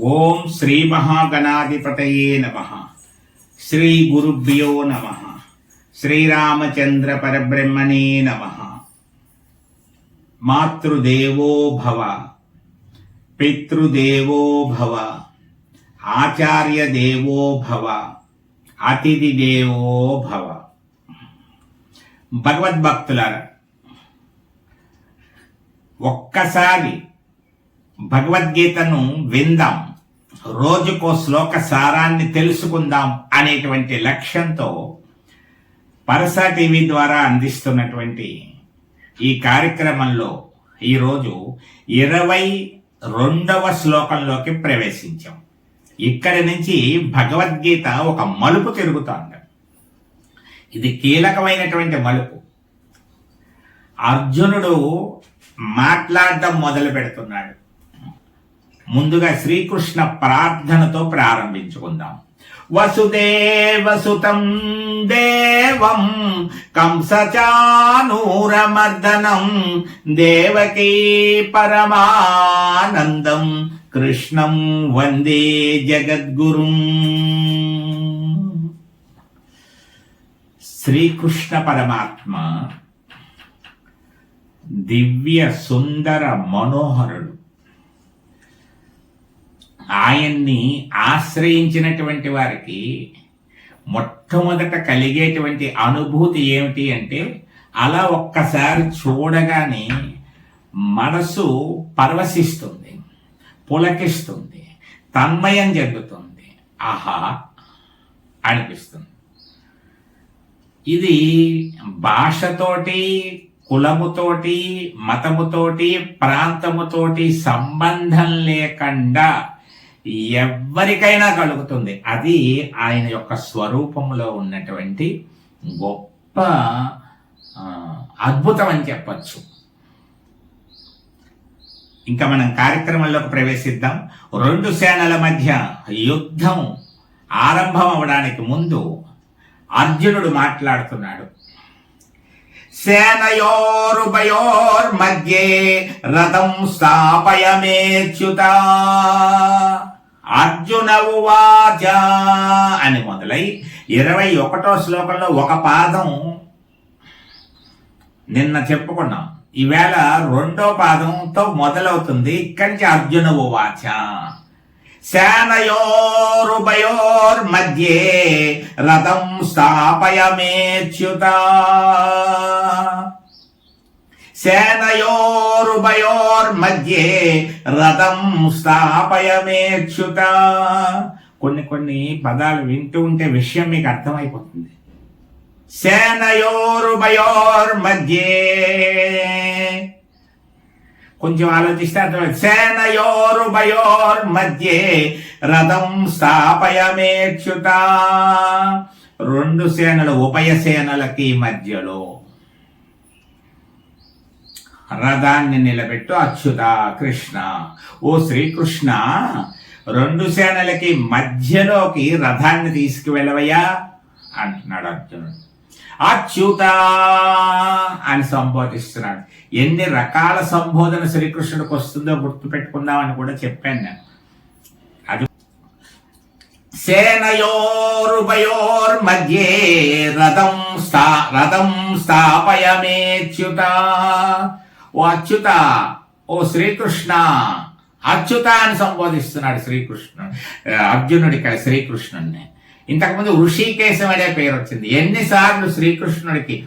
ఓం శ్రీ మహాగణాధిపతయే నమ. శ్రీ గురుభ్యో నమ. శ్రీరామచంద్ర పరబ్రహ్మణే నమ. మాతృదేవో భవ. పితృదేవో భవ. ఆచార్య దేవో భవ. అతిథి దేవో భవ. భగవద్భక్తులారా ఒక్కసారి భగవద్గీతను విందాం. రోజుకో శ్లోక సారాన్ని తెలుసుకుందాం అనేటువంటి లక్ష్యంతో పరసా టీవీ ద్వారా అందిస్తున్నటువంటి ఈ కార్యక్రమంలో ఈరోజు ఇరవై రెండవ శ్లోకంలోకి ప్రవేశించాం. ఇక్కడి నుంచి భగవద్గీత ఒక మలుపు తిరుగుతోంది. ఇది కీలకమైనటువంటి మలుపు. అర్జునుడు మాట్లాడడం మొదలు పెడుతున్నాడు. ముందుగా శ్రీకృష్ణ ప్రార్థనతో ప్రారంభించుకుందాం. వసుదేవసుతం దేవం కంసచానూరమర్దనం దేవకీ పరమానందం కృష్ణం వందే జగద్గురుం. శ్రీకృష్ణ పరమాత్మ దివ్య సుందర మనోహరుడు. ఆయన్ని ఆశ్రయించినటువంటి వారికి మొట్టమొదట కలిగేటువంటి అనుభూతి ఏమిటి అంటే అలా ఒక్కసారి చూడగానే మనసు పరవశిస్తుంది పులకిస్తుంది తన్మయం జరుగుతుంది ఆహా! అనిపిస్తుంది. ఇది భాషతోటి కులముతోటి మతముతోటి ప్రాంతముతోటి సంబంధం లేకుండా ఎవరికైనా కలుగుతుంది. అది ఆయన యొక్క స్వరూపంలో ఉన్నటువంటి గొప్ప అద్భుతం అని చెప్పచ్చు. ఇంకా మనం కార్యక్రమంలోకి ప్రవేశిద్దాం. రెండు సేనల మధ్య యుద్ధం ఆరంభం అవడానికి ముందు అర్జునుడు మాట్లాడుతున్నాడు. సేనయోరుభయోర్మధ్యే రథం స్థాపయమేచ్యుత అర్జున ఉవాచ అని మొదలై ఇరవై ఒకటో శ్లోకంలో ఒక పాదం నిన్న చెప్పుకున్నాం. ఈవేళ రెండో పాదంతో మొదలవుతుంది ఇక్కడి నుంచి అర్జున ఉవాచ సేనయోరుభయోర్మధ్యే రథం స్థాపయమేచ్యుత సేనయోరుభయోర్మధ్యే రథం స్థాపయమేచ్యుత కొన్ని కొన్ని పదాలు వింటూ ఉంటే విషయం మీకు అర్థమైపోతుంది. సేనయోరుభయోర్మధ్యే. కొంచెం ఆలోచిస్తే అర్థమైంది. సేనయోరుభయోర్మధ్యే రథం స్థాపయమేచ్యుత రెండు సేనలు ఉభయ సేనలకి మధ్యలో రథాన్ని నిలబెట్టు అచ్యుత కృష్ణ. ఓ శ్రీకృష్ణ రెండు సేనలకి మధ్యలోకి రథాన్ని తీసుకువెళ్ళవయ్యా అంటున్నాడు అర్జునుడు. అచ్యుత అని సంబోధిస్తున్నాడు. ఎన్ని రకాల సంబోధన శ్రీకృష్ణుడికి వస్తుందో గుర్తుపెట్టుకుందామని కూడా చెప్పాను నేను. అది సేనయోరుభయోర్ రథం స్థా రథం స్థాపయమేచ్యుత. ఓ అచ్యుత ఓ శ్రీకృష్ణ. అచ్యుత అని సంబోధిస్తున్నాడు శ్రీకృష్ణుడు అర్జునుడి శ్రీకృష్ణుడిని ఇంతకుముందు ఋషికేశం అనే పేరు వచ్చింది. ఎన్నిసార్లు శ్రీకృష్ణుడికి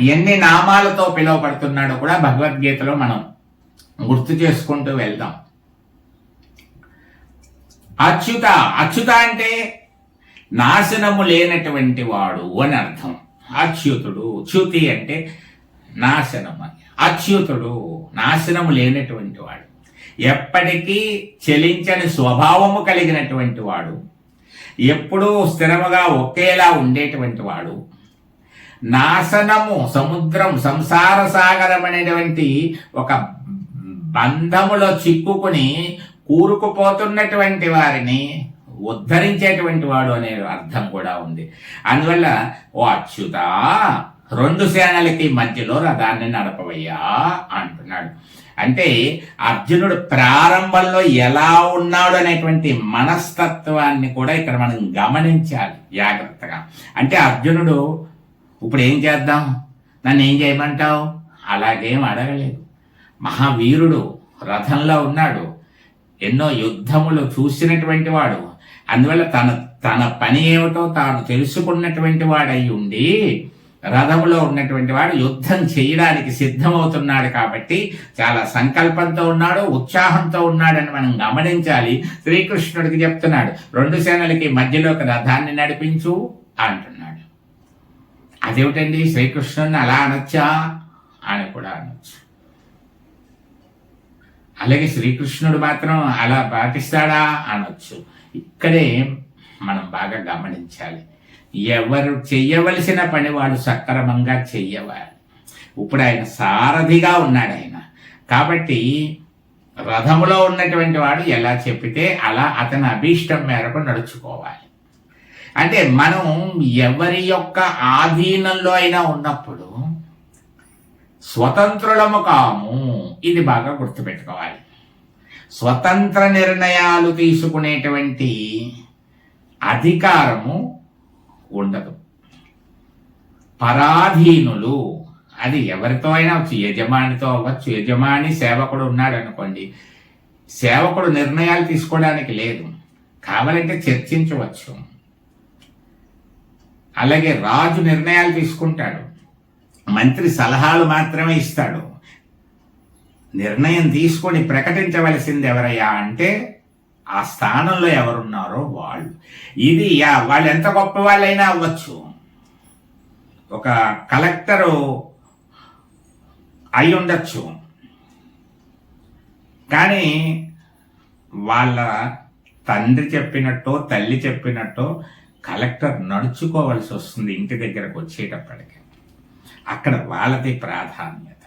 ఎన్ని నామాలతో పిలువబడుతున్నాడో కూడా భగవద్గీతలో మనం గుర్తు చేసుకుంటూ వెళ్దాం. అచ్యుత అచ్యుత అంటే నాశనము లేనటువంటి వాడు అని అర్థం. అచ్యుతుడు చ్యుతి అంటే నాశనం అని అచ్యుతుడు నాశనము లేనటువంటి వాడు. ఎప్పటికీ చెలించని స్వభావము కలిగినటువంటి వాడు. ఎప్పుడూ స్థిరముగా ఒకేలా ఉండేటువంటి వాడు. నాశనము సముద్రం సంసార సాగరం అనేటువంటి ఒక బంధములో చిక్కుకుని కూరుకుపోతున్నటువంటి వారిని ఉద్ధరించేటువంటి వాడు అనే అర్థం కూడా ఉంది. అందువల్ల ఓ అచ్యుత రెండు సేనలకి మధ్యలో రథాన్ని నడపవయ్యా అంటున్నాడు. అంటే అర్జునుడు ప్రారంభంలో ఎలా ఉన్నాడు అనేటువంటి మనస్తత్వాన్ని కూడా ఇక్కడ మనం గమనించాలి జాగ్రత్తగా. అంటే అర్జునుడు ఇప్పుడు ఏం చేద్దాం? నన్ను ఏం చేయమంటావు? అలాగేం అడగలేదు. మహావీరుడు రథంలో ఉన్నాడు. ఎన్నో యుద్ధములు చూసినటువంటి వాడు. అందువల్ల తన తన పని ఏమిటో తాను తెలుసుకున్నటువంటి వాడై ఉండి రథంలో ఉన్నటువంటి వాడు యుద్ధం చేయడానికి సిద్ధమవుతున్నాడు కాబట్టి చాలా సంకల్పంతో ఉన్నాడు ఉత్సాహంతో ఉన్నాడని మనం గమనించాలి. శ్రీకృష్ణుడికి చెప్తున్నాడు రెండు సేనలకి మధ్యలోకి రథాన్ని నడిపించు అంటున్నాడు. అదేమిటండి? శ్రీకృష్ణుడిని అలా అనొచ్చా? అని కూడా అనొచ్చు. అలాగే శ్రీకృష్ణుడు మాత్రం అలా పాటిస్తాడా? అనొచ్చు. ఇక్కడే మనం బాగా గమనించాలి. ఎవరు చెయ్యవలసిన పని వాళ్ళు సక్రమంగా చెయ్యవాలి. ఇప్పుడు ఆయన సారథిగా ఉన్నాడు ఆయన. కాబట్టి రథములో ఉన్నటువంటి వాడు ఎలా చెప్పితే అలా అతని అభీష్టం మేరకు నడుచుకోవాలి. అంటే మనం ఎవరి యొక్క ఆధీనంలో అయినా ఉన్నప్పుడు స్వతంత్రులము కాము. ఇది బాగా గుర్తుపెట్టుకోవాలి. స్వతంత్ర నిర్ణయాలు తీసుకునేటువంటి అధికారము ఉండదు. పరాధీనులు అది ఎవరితో అయినా అవచ్చు యజమానితో అవ్వచ్చు. యజమాని సేవకుడు ఉన్నాడు అనుకోండి సేవకుడు నిర్ణయాలు తీసుకోవడానికి లేదు. కావాలంటే చర్చించవచ్చు. అలాగే రాజు నిర్ణయాలు తీసుకుంటాడు. మంత్రి సలహాలు మాత్రమే ఇస్తాడు. నిర్ణయం తీసుకొని ప్రకటించవలసింది ఎవరయ్యా అంటే ఆ స్థానంలో ఎవరున్నారో వాళ్ళు. ఇది యా వాళ్ళు ఎంత గొప్ప వాళ్ళైనా అవ్వచ్చు. ఒక కలెక్టరు అయి ఉండొచ్చు. కానీ వాళ్ళ తండ్రి చెప్పినట్టో తల్లి చెప్పినట్టో కలెక్టర్ నడుచుకోవాల్సి వస్తుంది ఇంటి దగ్గరకు వచ్చేటప్పటికి. అక్కడ వాళ్ళది ప్రాధాన్యత.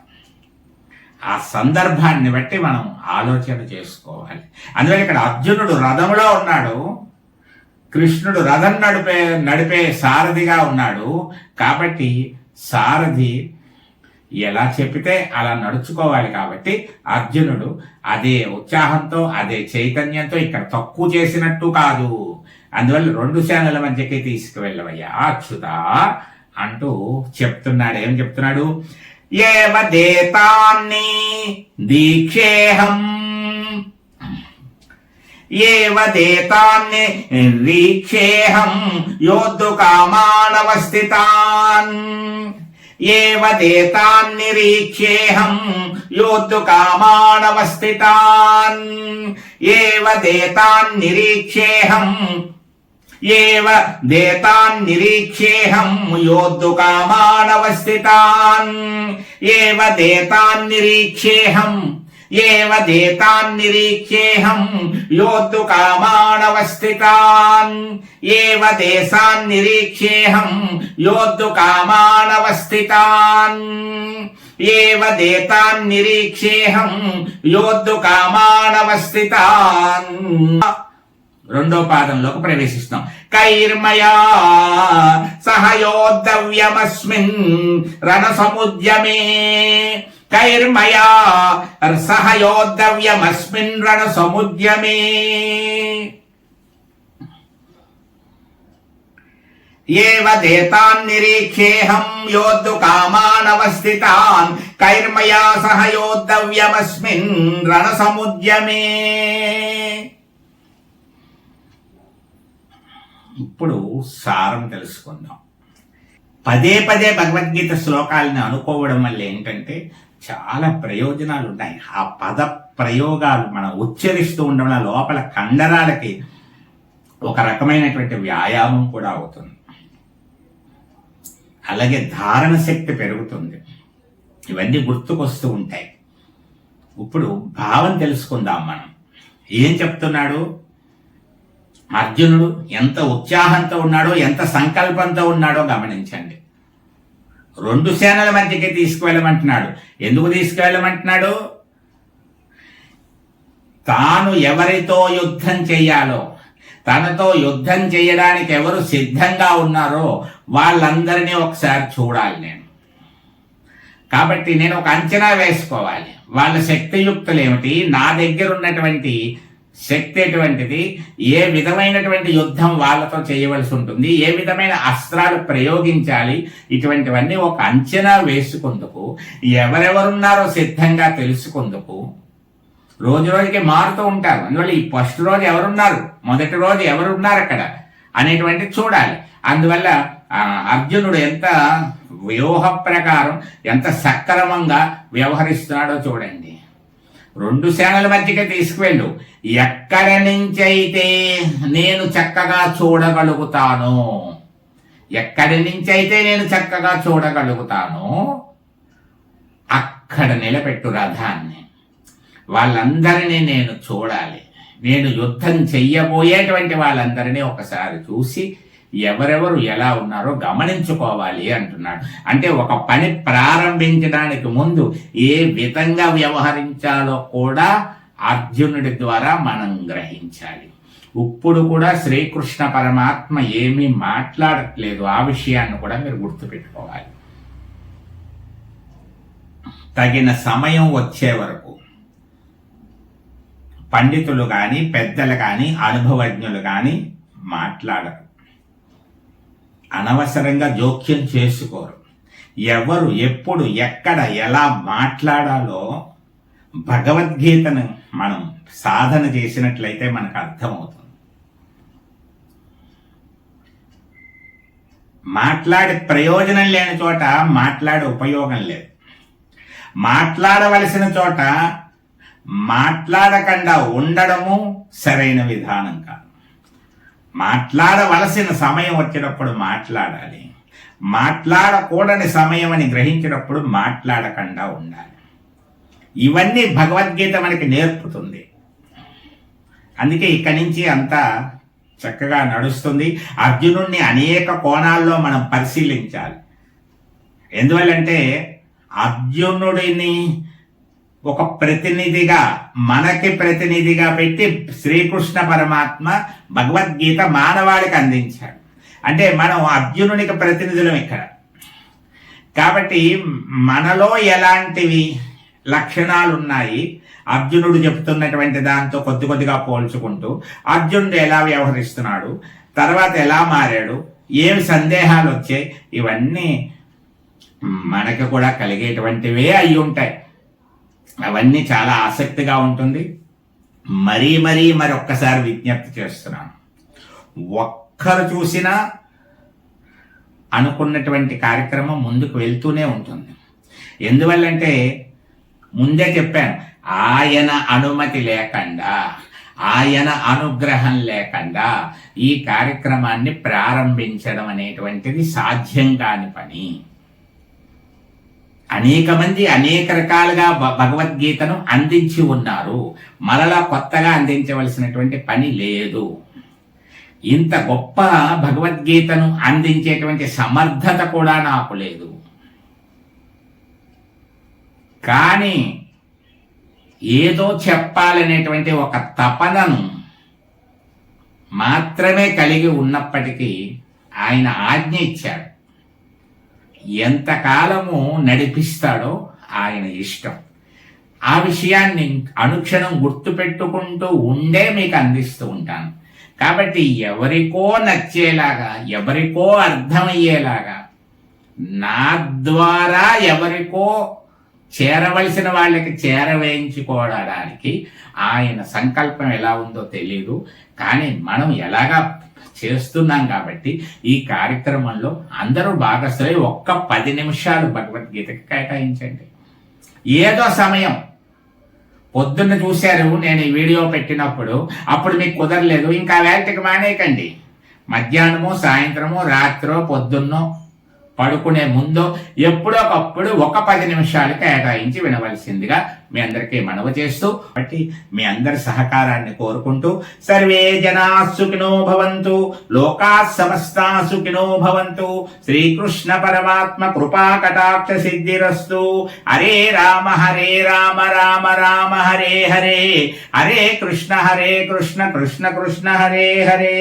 ఆ సందర్భాన్ని బట్టి మనం ఆలోచన చేసుకోవాలి. అందువల్ల ఇక్కడ అర్జునుడు రథంలో ఉన్నాడు. కృష్ణుడు రథం నడిపే నడిపే సారథిగా ఉన్నాడు. కాబట్టి సారథి ఎలా చెప్పితే అలా నడుచుకోవాలి కాబట్టి అర్జునుడు అదే ఉత్సాహంతో అదే చైతన్యంతో ఇక్కడ తక్కువ చేసినట్టు కాదు. అందువల్ల రెండు శానల మధ్యకి తీసుకువెళ్ళవయ్యా. అచ్యుత అంటూ చెప్తున్నాడు. ఏం చెప్తున్నాడు? ఏవదేతాన్ని దీక్షేహం. ఏవదేతాన్ని దీక్షేహం యోద్ధు కామానవస్థితాన్. ఏవదేతాన్ నిరీక్ష్యేహం యోద్ధు కామానవస్థితాన్. ఏవదేతాన్ నిరీక్ష్యేహం ఏవ దేతాన్ నిరీక్ష్యేహం యోద్ధు కామానవస్థితాన్. ఏవ దేతాన్ నిరీక్ష్యేహం ఏవ దేతాన్ నిరీక్ష్యేహం యోద్ధు కామానవస్థితాన్. ఏవ దేశాన్ నిరీక్ష్యేహం యోద్ధు కామానవస్థితాన్. ఏవ దేతాన్ నిరీక్ష్యేహం యోద్ధు కామానవస్థితాన్. రెండో పాదంలోకి ప్రవేశిస్తాం. కైర్మయా సహయోద్ధవ్యమస్మిన్ రణసముద్యమే. కైర్మయా సహయోద్ధవ్యమస్మిన్ రణసముద్యమే. ఏవ దేతాన్ నిరీక్షేహం యోద్ధు కామానవస్థితాన్. కైర్మయా సహయోద్ధవ్యమస్మిన్ రణసముద్యమే. ఇప్పుడు సారం తెలుసుకుందాం. పదే పదే భగవద్గీత శ్లోకాలను అనుకోవడం వల్ల ఏంటంటే చాలా ప్రయోజనాలు ఉన్నాయి. ఆ పద ప్రయోగాలు మనం ఉచ్చరిస్తూ ఉండడం వల్ల లోపల కండరాలకి ఒక రకమైనటువంటి వ్యాయామం కూడా అవుతుంది. అలాగే ధారణ శక్తి పెరుగుతుంది. ఇవన్నీ గుర్తుకొస్తూ ఉంటాయి. ఇప్పుడు భావం తెలుసుకుందాం మనం. ఏం చెప్తున్నాడు? అర్జునుడు ఎంత ఉత్సాహంతో ఉన్నాడో ఎంత సంకల్పంతో ఉన్నాడో గమనించండి. రెండు సేనల మధ్యకి తీసుకువెళ్ళమంటున్నాడు. ఎందుకు తీసుకువెళ్ళమంటున్నాడు? తాను ఎవరితో యుద్ధం చేయాలో తనతో యుద్ధం చేయడానికి ఎవరు సిద్ధంగా ఉన్నారో వాళ్ళందరినీ ఒకసారి చూడాలి నేను. కాబట్టి నేను ఒక అంచనా వేసుకోవాలి. వాళ్ళ శక్తియుక్తులు ఏమిటి? నా దగ్గర ఉన్నటువంటి శక్తి ఎటువంటిది? ఏ విధమైనటువంటి యుద్ధం వాళ్ళతో చేయవలసి ఉంటుంది? ఏ విధమైన అస్త్రాలు ప్రయోగించాలి? ఇటువంటివన్నీ ఒక అంచనా వేసుకుందుకు ఎవరెవరున్నారో సిద్ధంగా తెలుసుకుందుకు రోజు రోజుకి మారుతూ ఉంటారు. అందువల్ల ఈ ఫస్ట్ రోజు ఎవరున్నారు? మొదటి రోజు ఎవరున్నారు అక్కడ అనేటువంటి చూడాలి. అందువల్ల అర్జునుడు ఎంత వ్యూహ ప్రకారం ఎంత సక్రమంగా వ్యవహరిస్తున్నాడో చూడండి. రెండు సేనల మధ్యకే తీసుకువెళ్ళు. ఎక్కడి నుంచైతే నేను చక్కగా చూడగలుగుతాను ఎక్కడి నుంచైతే నేను చక్కగా చూడగలుగుతాను అక్కడ నిలబెట్టు రథాన్ని. వాళ్ళందరినీ నేను చూడాలి. నేను యుద్ధం చెయ్యబోయేటువంటి వాళ్ళందరినీ ఒకసారి చూసి ఎవరెవరు ఎలా ఉన్నారో గమనించుకోవాలి అంటున్నాడు. అంటే ఒక పని ప్రారంభించడానికి ముందు ఏ విధంగా వ్యవహరించాలో కూడా అర్జునుడి ద్వారా మనం గ్రహించాలి. ఇప్పుడు కూడా శ్రీకృష్ణ పరమాత్మ ఏమీ మాట్లాడట్లేదు. ఆ విషయాన్ని కూడా మీరు గుర్తుపెట్టుకోవాలి. తగిన సమయం వచ్చే వరకు పండితులు కానీ పెద్దలు కానీ అనుభవజ్ఞులు కానీ మాట్లాడరు అనవసరంగా జోక్యం చేసుకోరు. ఎవరు ఎప్పుడు ఎక్కడ ఎలా మాట్లాడాలో భగవద్గీతను మనం సాధన చేసినట్లయితే మనకు అర్థమవుతుంది. మాట్లాడే ప్రయోజనం లేని చోట మాట్లాడే ఉపయోగం లేదు. మాట్లాడవలసిన చోట మాట్లాడకుండా ఉండడము సరైన విధానం కాదు. మాట్లాడవలసిన సమయం వచ్చినప్పుడు మాట్లాడాలి. మాట్లాడకూడని సమయం అని గ్రహించినప్పుడు మాట్లాడకుండా ఉండాలి. ఇవన్నీ భగవద్గీత మనకి నేర్పుతుంది. అందుకే ఇక్కడి నుంచి అంతా చక్కగా నడుస్తుంది. అర్జునుడిని అనేక కోణాల్లో మనం పరిశీలించాలి. ఎందువల్లంటే అర్జునుడిని ఒక ప్రతినిధిగా మనకి ప్రతినిధిగా పెట్టి శ్రీకృష్ణ పరమాత్మ భగవద్గీత మానవాళికి అందించాడు. అంటే మనం అర్జునునికి ప్రతినిధులం ఇక్కడ. కాబట్టి మనలో ఎలాంటివి లక్షణాలు ఉన్నాయి అర్జునుడు చెప్తున్నటువంటి దాంతో కొద్ది కొద్దిగా పోల్చుకుంటూ అర్జునుడు ఎలా వ్యవహరిస్తున్నాడు? తర్వాత ఎలా మారాడు? ఏమి సందేహాలు వచ్చాయి? ఇవన్నీ మనకు కూడా కలిగేటువంటివే అయి ఉంటాయి అవన్నీ చాలా ఆసక్తిగా ఉంటుంది. మరీ మరీ మరొక్కసారి విజ్ఞప్తి చేస్తున్నాను. ఒక్కరు చూసినా అనుకున్నటువంటి కార్యక్రమం ముందుకు వెళ్తూనే ఉంటుంది. ఎందువల్లంటే ముందే చెప్పాను ఆయన అనుమతి లేకుండా ఆయన అనుగ్రహం లేకుండా ఈ కార్యక్రమాన్ని ప్రారంభించడం అనేటువంటిది సాధ్యం కాని పని. అనేక మంది అనేక రకాలుగా భగవద్గీతను అందించి ఉన్నారు. మరలా కొత్తగా అందించవలసినటువంటి పని లేదు. ఇంత గొప్ప భగవద్గీతను అందించేటువంటి సమర్థత కూడా నాకు లేదు. కానీ ఏదో చెప్పాలనేటువంటి ఒక తపనను మాత్రమే కలిగి ఉన్నప్పటికీ ఆయన ఆజ్ఞ ఇచ్చాడు. ఎంతకాలము నడిపిస్తాడో ఆయన ఇష్టం. ఆ విషయాన్ని అనుక్షణం గుర్తుపెట్టుకుంటూ ఉండే మీకు అందిస్తూ ఉంటాను. కాబట్టి ఎవరికో నచ్చేలాగా ఎవరికో అర్థమయ్యేలాగా నా ద్వారా ఎవరికో చేరవలసిన వాళ్ళకి చేరవేయించుకోవడానికి ఆయన సంకల్పం ఎలా ఉందో తెలియదు కానీ మనం ఎలాగా చేస్తున్నాం కాబట్టి ఈ కార్యక్రమంలో అందరూ భాగస్థులై ఒక్క పది నిమిషాలు భగవద్గీతకి కేటాయించండి. ఏదో సమయం. పొద్దున్న చూశారు నేను ఈ వీడియో పెట్టినప్పుడు అప్పుడు మీకు కుదరలేదు ఇంకా వేటకి మానేయకండి. మధ్యాహ్నము సాయంత్రము రాత్రో పొద్దున్నో పడుకునే ముందు ఎప్పుడోకప్పుడు ఒక పది నిమిషాలు కేటాయించి వినవలసిందిగా మీ అందరికీ మనవ చేస్తూ బట్టి మీ అందరి సహకారాన్ని కోరుకుంటూ సర్వే జనా సుఖినో భవంతు లోకా సమస్తా సుఖినో భవంతు శ్రీకృష్ణ పరమాత్మ కృపా కటాక్ష సిద్ధిరస్తు. హరే రామ హరే రామ రామ రామ హరే హరే హరే కృష్ణ హరే కృష్ణ కృష్ణ కృష్ణ హరే హరే.